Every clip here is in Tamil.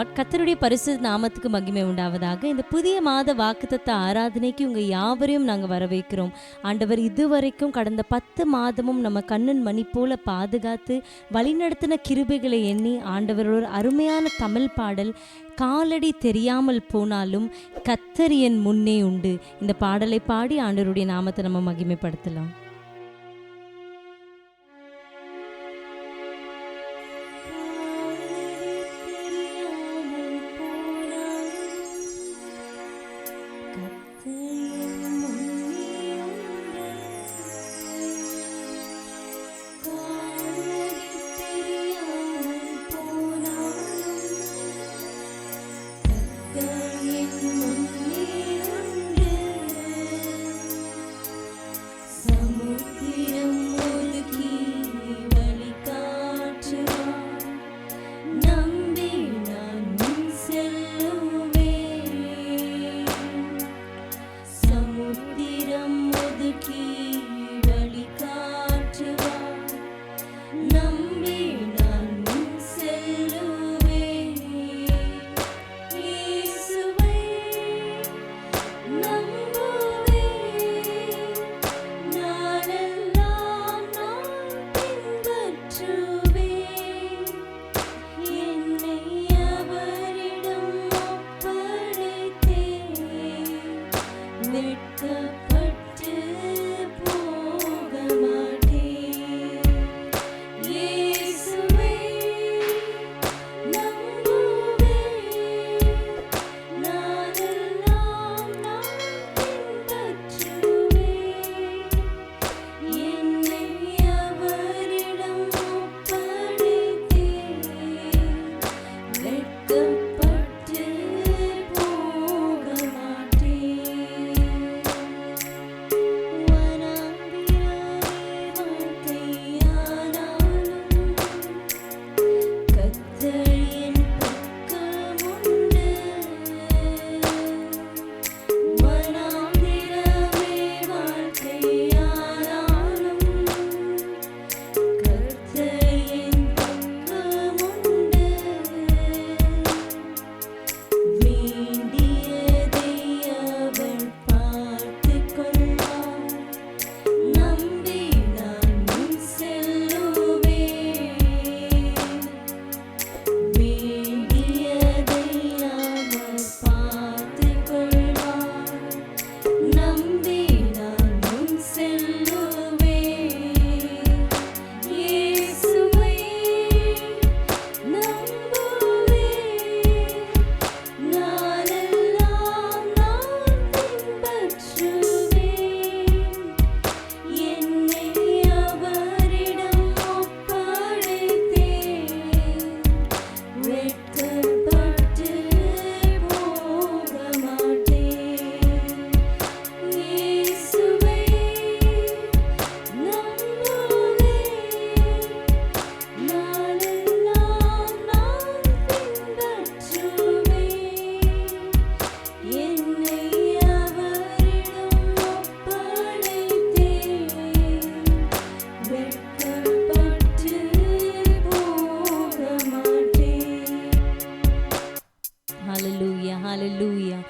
லார்ட் கத்தருடைய பரிசு நாமத்துக்கு மகிமை உண்டாவதாக. இந்த புதிய மாத வாக்குத்தத்த ஆராதனைக்கு உங்கள் யாவரையும் நாங்கள் வரவேற்கிறோம். ஆண்டவர் இதுவரைக்கும் கடந்த பத்து மாதமும் நம்ம கண்ணன் மணி போல பாதுகாத்து வழிநடத்தின கிருபைகளை எண்ணி ஆண்டவரோட அருமையான தமிழ் பாடல் காலடி தெரியாமல் போனாலும் கத்தரியன் முன்னே உண்டு. இந்த பாடலை பாடி ஆண்டவருடைய நாமத்தை நம்ம மகிமைப்படுத்தலாம்.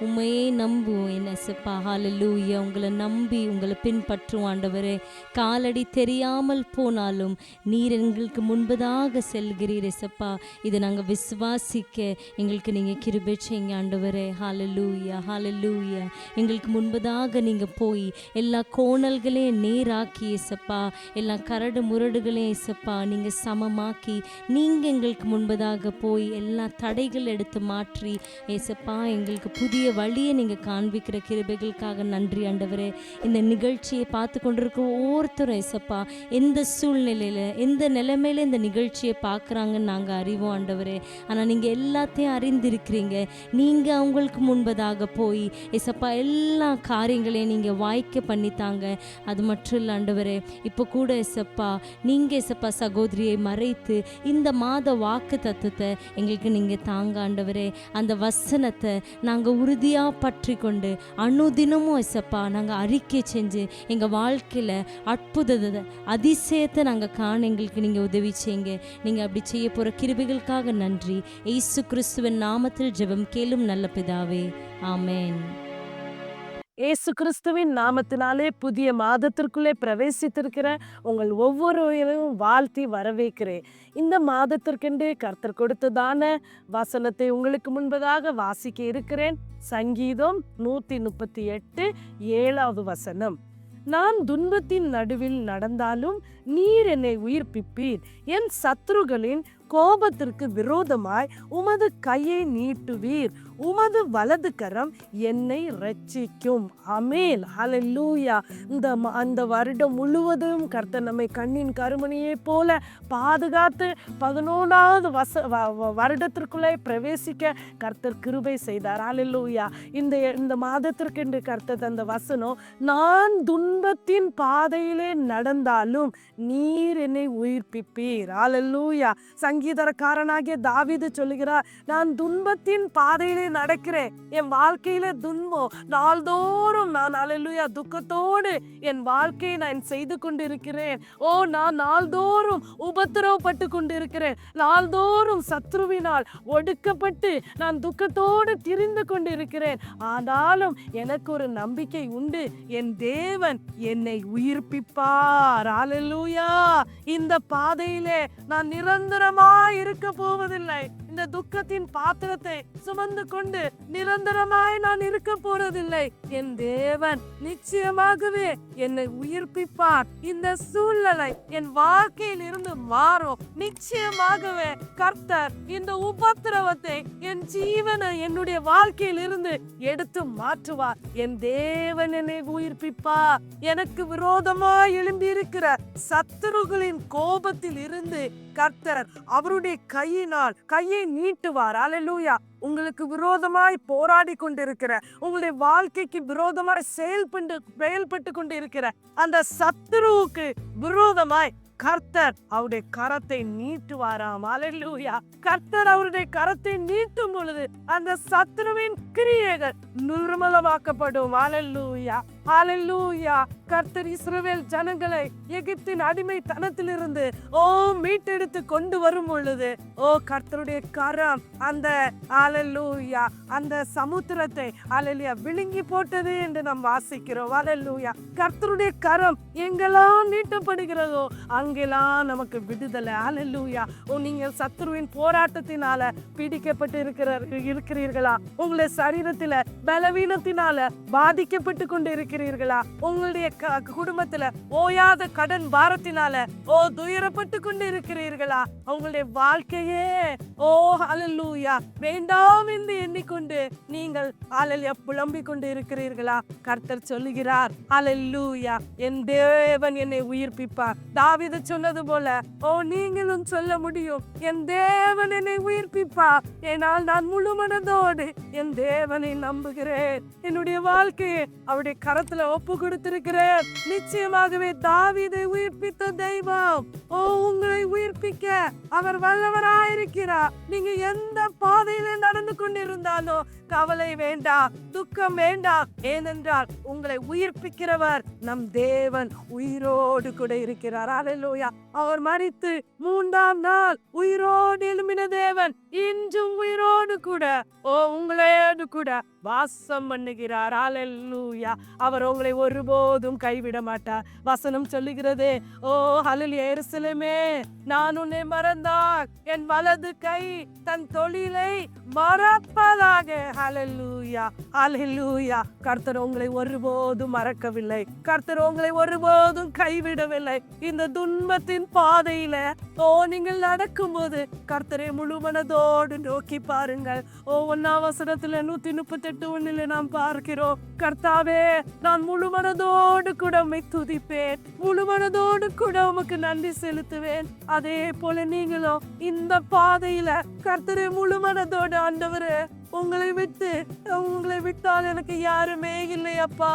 உண்மையே நம்புவோம் என்ன எசப்பா ஹalleluya. உங்களை நம்பி உங்களை பின்பற்றும் ஆண்டவரே. காலடி தெரியாமல் போனாலும் நீர் எங்களுக்கு முன்பதாக செல்கிறீர் எசப்பா இதை நாங்கள் விசுவாசிக்க எங்களுக்கு நீங்கள் கிருபை செய்யுங்க ஆண்டவரே. ஹாலலூயா ஹalleluya. எங்களுக்கு முன்பதாக நீங்கள் போய் எல்லா கோணல்களையும் நேராக்கி எசப்பா எல்லா கரடு முரடுகளையும் எசப்பா நீங்கள் சமமாக்கி நீங்கள் எங்களுக்கு முன்பதாக போய் எல்லா தடைகள் எடுத்து மாற்றி ஏசப்பா எங்களுக்கு புதிய வழியை நீங்கள் காண்பிக்கிற கிருபைகளுக்காக நன்றி ஆண்டவரே. இந்த நிகழ்ச்சியை பார்த்து கொண்டிருக்க ஒவ்வொருத்தரும் ஏசப்பா எந்த சூழ்நிலையில் எந்த நிலைமையில இந்த நிகழ்ச்சியை பார்க்குறாங்கன்னு நாங்கள் அறிவோம் ஆண்டவரே. ஆனால் நீங்கள் எல்லாத்தையும் அறிந்திருக்கிறீங்க. நீங்கள் அவங்களுக்கு முன்பதாக போய் ஏசப்பா எல்லா காரியங்களையும் நீங்கள் வாய்க்க பண்ணித்தாங்க. அது மட்டும் இல்லை ஆண்டவரே. இப்போ கூட ஏசப்பா நீங்கள் ஏசப்பா சகோதரியை மறைத்து இந்த மாத வாக்கு தத்துவத்தை எங்களுக்கு நீங்கள் தாங்க ஆண்டவரே. அந்த வசனத்தை நாங்கள் உறுதியாக பற்றி கொண்டு அனுதினமும் ஏசப்பா நாங்கள் அறிக்கை செஞ்சு எங்கள் வாழ்க்கையில் அற்புதத்தை அதிசயத்தை நாங்கள் காண எங்களுக்கு நீங்கள் உதவி செய்யுங்க. நீங்கள் அப்படி செய்ய போகிற கிருபிகளுக்காக நன்றி. ஏசு கிறிஸ்துவின் நாமத்தில் ஜெபம் கேளும் நல்ல பிதாவே. ஆமேன். இயேசு கிறிஸ்துவின் நாமத்தினாலே புதிய மாதத்திற்குள்ளே பிரவேசித்திருக்கிற உங்கள் ஒவ்வொருவரையும் வாழ்த்தி வரவேற்கிறேன். இந்த மாதத்திற்கென்று கர்த்தர் கொடுத்ததான வசனத்தை உங்களுக்கு முன்பதாக வாசிக்க இருக்கிறேன். சங்கீதம் நூற்றி முப்பத்தி எட்டு ஏழாவது வசனம். நான் துன்பத்தின் நடுவில் நடந்தாலும் நீர் என்னை உயிர்ப்பிப்பீர். என் சத்துருகளின் கோபத்திற்கு விரோதமாய் உமது கையை நீட்டுவீர். உமது வலது கரம் என்னை ரட்சிக்கும் அமேன் லூயா இந்த அந்த வருடம் முழுவதும் கர்த்தர் நம்மை கண்ணின் கருமணியை போல பாதுகாத்து பதினோராவது வச வ- வருடத்திற்குள்ளே பிரவேசிக்க கர்த்தர் கிருபை செய்தார். ஹalleluya. இந்த இந்த மாதத்திற்கு என்று கர்த்தர் தந்த வசனம் நான் துன்பத்தின் பாதையிலே நடந்தாலும் நீர் என்னை உயிர்ப்பிப்பீர். ஹalleluya. சங்கீதரக்காரனாகிய தாவிது சொல்லுகிறார் நான் துன்பத்தின் பாதையிலே நடக்கிறேன். என் வாழ்க்கையில துன்பம். நாள்தோறும் நான் அலலுயா துக்கத்தோடு என் வாழ்க்கையை நான் செய்து கொண்டிருக்கிறேன். ஓ நான் நாள்தோறும் உபத்திரவப்பட்டு கொண்டிருக்கிறேன். நாள்தோறும் சத்ருவினால் ஒடுக்கப்பட்டு நான் துக்கத்தோடு திரிந்து கொண்டிருக்கிறேன். ஆனாலும் எனக்கு ஒரு நம்பிக்கை உண்டு. என் தேவன் என்னை உயிர்ப்பிப்பார். அலலுயா இந்த பாதையிலே நான் நிரந்தரமா சும்மா இருக்க போவதில்லை. இந்த துக்கத்தின் பாத்திரத்தை சுமந்து கொண்டு நிரந்தரமாய் நான் இருக்க போறதில்லை. என் தேவன் நிச்சயமாகவே என்னை உயிர்ப்பிப்பார். இந்த சூழ்நிலை என் வாழ்க்கையில் இருந்து மாறும். நிச்சயமாகவே கர்த்தர் இந்த உபத்திரவத்தை என் ஜீவனை என்னுடைய வாழ்க்கையில் இருந்து எடுத்து மாற்றுவார். என் தேவன் என்னை உயிர்ப்பிப்பார். எனக்கு விரோதமாய் எழும்பி இருக்கிற சத்துருகளின் கோபத்தில் இருந்து கர்த்தர் அவருடைய கையினால் கையை நீட்டுவார். அலலூயா உங்களுக்கு விரோதமாய் போராடி கொண்டிருக்கிற உங்களுடைய வாழ்க்கைக்கு விரோதமாய் செயல்பட்டு செயல்பட்டு கொண்டிருக்கிற அந்த சத்துருவுக்கு விரோதமாய் கர்த்தர் அவருடைய கரத்தை நீட்டுவாராம். அலல்லூயா கர்த்தர் அவருடைய கரத்தை நீட்டும் பொழுது அந்த சத்துருவின் கிரியைகள் நிர்மலமாக்கப்படும். அலல்லூயா அலல்லூயா கர்த்தர் இஸ்ரவேல் ஜனங்களை எகிப்தின் அடிமைத்தனத்திலிருந்து ஓ மீட்டெடுத்து கொண்டு வரும் பொழுது ஓ கர்த்தருடைய கரம் அந்த அலல்லூயா அந்த சமுத்திரத்தை அலலியா விழுங்கி போட்டது என்று நாம் வாசிக்கிறோம். அலல்லூயா கர்த்தருடைய கரம் எங்கெல்லாம் நீட்டப்படுகிறதோ அங்கெல்லாம் நமக்கு விடுதலை. அலல்லூயா ஓ நீங்கள் சத்துருவின் போராட்டத்தினால பிடிக்கப்பட்டு இருக்கிற இருக்கிறீர்களா? உங்களுடைய சரீரத்தில் பலவீனத்தினால பாதிக்கப்பட்டு கொண்டு இருக்கிறீர்களா? உங்களுடைய க- குடும்பத்துல ஓயாத கடன் பாரத்தினால ஓ துயரப்பட்டு கொண்டு இருக்கிறீர்களா உங்களுடைய வாழ்க்கையே ஓ அலல்லூயா வேண்டாம் என்று எண்ணிக்கொண்டு நீங்கள் அலல்யா புலம்பிக் கொண்டு இருக்கிறீர்களா கர்த்தர் சொல்லுகிறார் அலல்லூயா என் தேவன் என்னை உயிர்ப்பிப்பார். தாவித சொன்னது போல ஓ நீங்களும் சொல்ல முடியும் என் தேவன் என்னை உயிர்ப்பிப்பார். ஏனால் நான் முழு மனதோடு என் தேவனை நம்புகிறேன். என்னுடைய வாழ்க்கையை அவருடைய கரத்துல ஒப்பு கொடுத்திருக்கிறேன் நிச்சயமாகவே தாவீதை உயிர்ப்பித்த தெய்வம். ஓ உங்களை உயிர்ப்பிக்க அவர் வல்லவராயிருக்கிறார். நீங்க எந்த பாதையில நடந்து கொண்டிருந்தாலும் கவலை வேண்டாம் துக்கம் வேண்டாம் ஏனென்றால் உங்களை உயிர்ப்பிக்கிறவர் நம் தேவன் உயிரோடு கூட இருக்கிறார். அல்லேலூயா அவர் மறித்து மூன்றாம் நாள் உயிரோடு எழுமின தேவன் இன்றும் உயிரோடு கூட ஓ உங்களோடு கூட வாசம் பண்ணுகிறார். அல்லேலூயா அவர் உங்களை ஒருபோதும் கைவிட மாட்டார். வசனம் சொல்லுகிறது ஓ ஹலில் எருசலேமே நான் உன்னை மறந்தா என் வலது கை தன் தொழிலை மறப்பதாக. ஹலலூயா ஹலலூயா கர்த்தர் உங்களை ஒருபோதும் மறக்கவில்லை. கர்த்தர் உங்களை ஒருபோதும் கைவிடவில்லை. இந்த துன்பத்தின் பாதையில ஓ நீங்கள் நடக்கும்போது கர்த்தரை முழு மனதோடு நோக்கி பாருங்கள். ஓ ஒன்னாம் வசனத்துல நூத்தி முப்பத்தி எட்டு ஒண்ணுல நாம் பார்க்கிறோம் கர்த்தாவே நான் முழு மனதோடு கூட உம்மை துதிப்பேன். முழு மனதோடு கூட உமக்கு நன்றி செலுத்துவேன். அதே போல நீங்களும் இந்த பாதையில கர்த்தரை முழு மனதோடு ஆண்டவரு உங்களை விட்டு உங்களை விட்டால் எனக்கு யாருமே இல்லையப்பா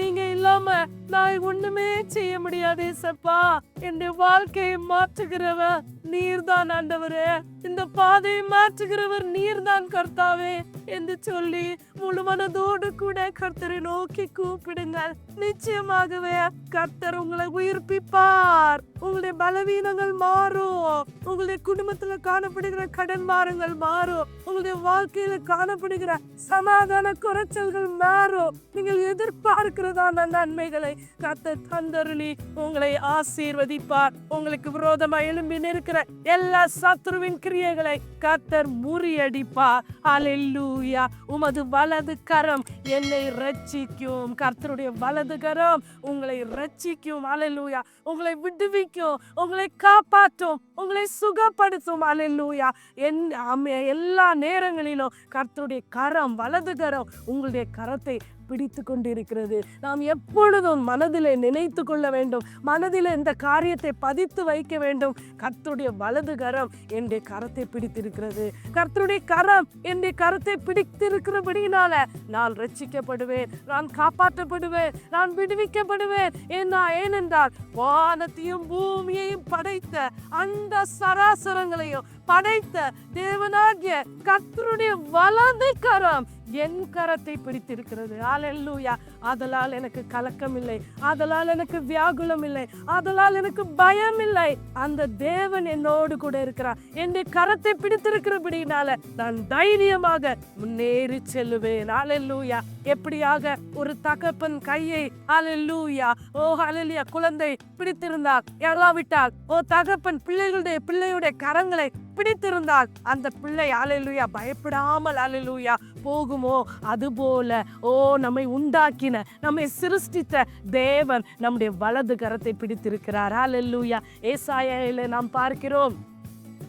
நீங்க இல்லாம நான் ஒண்ணுமே செய்ய முடியாது சப்பா. என்னுடைய வாழ்க்கையை மாற்றுகிறவர் நீர்தான் ஆண்டவரே. இந்த பாதையை மாற்றுகிறவர் நீர்தான் கர்த்தாவே என்று சொல்லி முழு மனதோடு கூட கர்த்தரை நோக்கி கூப்பிடுங்கள். நிச்சயமாகவே கர்த்தர் உங்களை உயிர்ப்பிப்பார். உங்களுடைய பலவீனங்கள் மாறும். உங்களுடைய குடும்பத்துல காணப்படுகிற கடன் மாறுங்கள் மாறும். உங்களுடைய வாழ்க்கையில காணப்படுகிற சமாதான குறைச்சல்கள் மாறும். நீங்கள் எதிர்பார்க்கிறதான நன்மைகளை கர்த்தர் தந்தருளி உங்களை ஆசீர்வதிப்பார் உங்களுக்கு விரோதமா எழும்பி நிற்கிற எல்லா சத்ருவின் கிரியைகளை கர்த்தர் முறியடிப்பார். அலெல்லூயா உமது வலது கரம் என்னை ரட்சிக்கும் கர்த்தருடைய வலது கரம் உங்களை ரட்சிக்கும் அலெல்லூயா உங்களை விடுவிக்கும். உங்களை காப்பாற்றும். உங்களை சுகப்படுத்தும். அலெல்லூயா என் எல்லா நேரங்களிலும் கர்த்தருடைய கரம் வலது கரம் உங்களுடைய கரத்தை பிடித்து கொண்டிருக்கிறது. நாம் எப்பொழுதும் மனதிலே நினைத்து கொள்ள வேண்டும். மனதில் இந்த காரியத்தை பதித்து வைக்க வேண்டும். கர்த்துடைய வலது கரம் என்னுடைய கரத்தை பிடித்திருக்கிறது. கர்த்தருடைய கரம் என்னுடைய கரத்தை பிடித்திருக்கிறபடியினால நான் ரட்சிக்கப்படுவேன். நான் காப்பாற்றப்படுவேன். நான் விடுவிக்கப்படுவேன். ஏன்னா ஏனென்றால் வானத்தையும் பூமியையும் படைத்த அந்த சராசரங்களையும் படைத்த தேவனாகிய கத்தருடைய வலது கரம் என் கரத்தை பிடித்திருக்கிறது. அல்லேலூயா அதனால் எனக்கு கலக்கம் இல்லை அதலால் எனக்கு வியாகுலம் இல்லை அதனால் எனக்கு பயம் இல்லை அந்த தேவன் என்னோடு கூட இருக்கிறார். என்னுடைய கரத்தை பிடித்திருக்கிறபடினால நான் தைரியமாக முன்னேறி செல்லுவேன். அல்லேலூயா எப்படியாக ஒரு தகப்பன் கையை அல்லேலூயா ஓ அலலியா குழந்தை பிடித்திருந்தார் இல்லாவிட்டால் ஓ தகப்பன் பிள்ளைகளுடைய பிள்ளையுடைய கரங்களை பிடித்திருந்தால் அந்த பிள்ளை அல்லேலூயா பயப்படாமல் அல்லேலூயா போகுமோ? அதுபோல ஓ நம்மை உண்டாக்கின நம்மை சிருஷ்டித்த தேவன் நம்முடைய வலது கரத்தை பிடித்திருக்கிறார். அல்லேலூயா ஏசாயில நாம் பார்க்கிறோம்.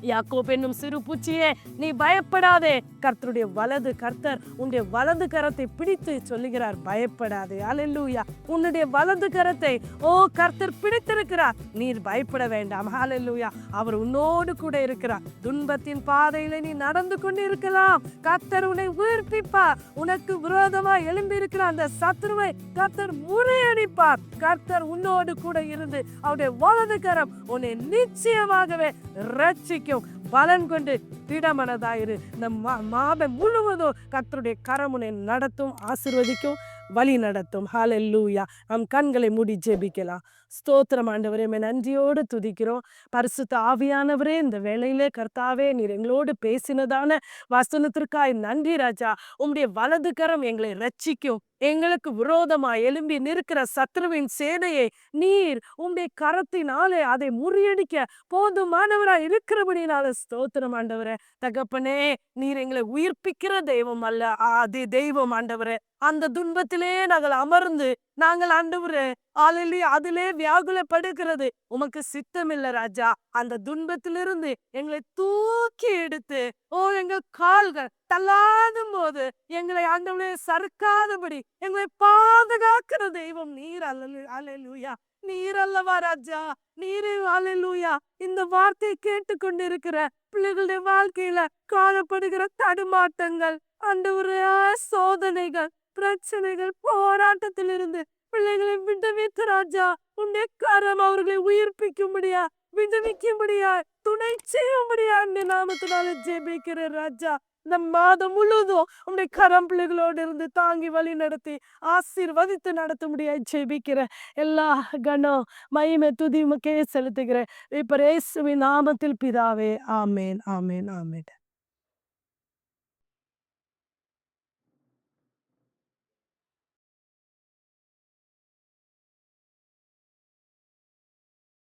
யாக்கோப் என்னும் சிறு பூச்சியே நீ பயப்படாதே. கர்த்தருடைய வலது கர்த்தர் உன்னுடைய வலது கரத்தை பிடித்து சொல்லுகிறார் பயப்படாதே. அலல்லூயா உன்னுடைய வலது கரத்தை ஓ கர்த்தர் பிடித்திருக்கிறார். நீர் பயப்பட வேண்டாம். அலல்லூயா அவர் உன்னோடு கூட இருக்கிறார். துன்பத்தின் பாதையில நீ நடந்து கொண்டு இருக்கலாம் கர்த்தர் உன்னை உயிர்ப்பிப்பார். உனக்கு விரோதமா எழும்பி இருக்கிற அந்த சத்ருவை கர்த்தர் முறியடிப்பார். கர்த்தர் உன்னோடு கூட இருந்து அவருடைய வலது கரம் உன்னை நிச்சயமாகவே ரட்சிக்க வரைக்கும் பலன் கொண்டு திடமனதாயிரு. இந்த மா- மாதம் முழுவதும் கத்தருடைய கரமுனை நடத்தும் ஆசிர்வதிக்கும். வழி நடத்தும். ஹalleluya நம் கண்களை மூடி ஜெபிக்கலாம். ஸ்தோத்திரம் ஆண்டவரே மே நன்றியோடு துதிக்கிறோம். பரிசுத்த ஆவியானவரே இந்த வேளையிலே கர்த்தாவே நீர் எங்களோடு பேசினதான வசனத்திற்காய் நன்றி ராஜா. உம்முடைய வலது கரம் எங்களை ரட்சிக்கும் எங்களுக்கு விரோதமா எழும்பி நிற்கிற சத்ருவின் சேனையை நீர் உம்முடைய கரத்தினாலே அதை முறியடிக்க போதுமானவரா இருக்கிறபடினால ஸ்தோத்திரம் ஆண்டவரே. தகப்பனே நீர் எங்களை உயிர்ப்பிக்கிற தெய்வம் அல்ல. ஆதி தெய்வம் ஆண்டவரே. அந்த துன்பத்திலே நாங்கள் அமர்ந்து நாங்கள் ஆண்டவரே ஆளிலே அதிலே வியாகுலப்படுகிறது. உமக்கு சித்தமில்ல ராஜா. அந்த துன்பத்திலிருந்து எங்களை தூக்கி எடுத்து ஓ எங்கள் கால்கள் தள்ளாடும் போது எங்களை ஆண்டவரே சறுக்காதபடி எங்களை பாதுகாக்கிற தெய்வம் நீர் அல்ல அலையலூயா நீர் அல்லவா ராஜா? நீரே அலையலூயா இந்த வார்த்தையை கேட்டுக்கொண்டிருக்கிற பிள்ளைகளுடைய வாழ்க்கையில காணப்படுகிற தடுமாட்டங்கள் ஆண்டவரே சோதனைகள் பிரச்சனைகள் போராட்டத்திலிருந்து பிள்ளைகளை விடுவித்து ராஜா உன்னை கரம் அவர்களை உயிர்ப்பிக்கும்படியா விடுவிக்கும்படியா துணை செய்யும்படியா இந்த நாமத்தினால ஜெபிக்கிற ராஜா இந்த மாதம் முழுவதும் உடைய கரம் பிள்ளைகளோடு இருந்து தாங்கி வழி நடத்தி ஆசீர்வதித்து நடத்த முடியாது ஜெபிக்கிற எல்லா கணம் மயிமை துதி உமக்கே செலுத்துகிறேன். இப்ப ரேசுவின் நாமத்தில் பிதாவே ஆமேன் ஆமேன் ஆமேன்.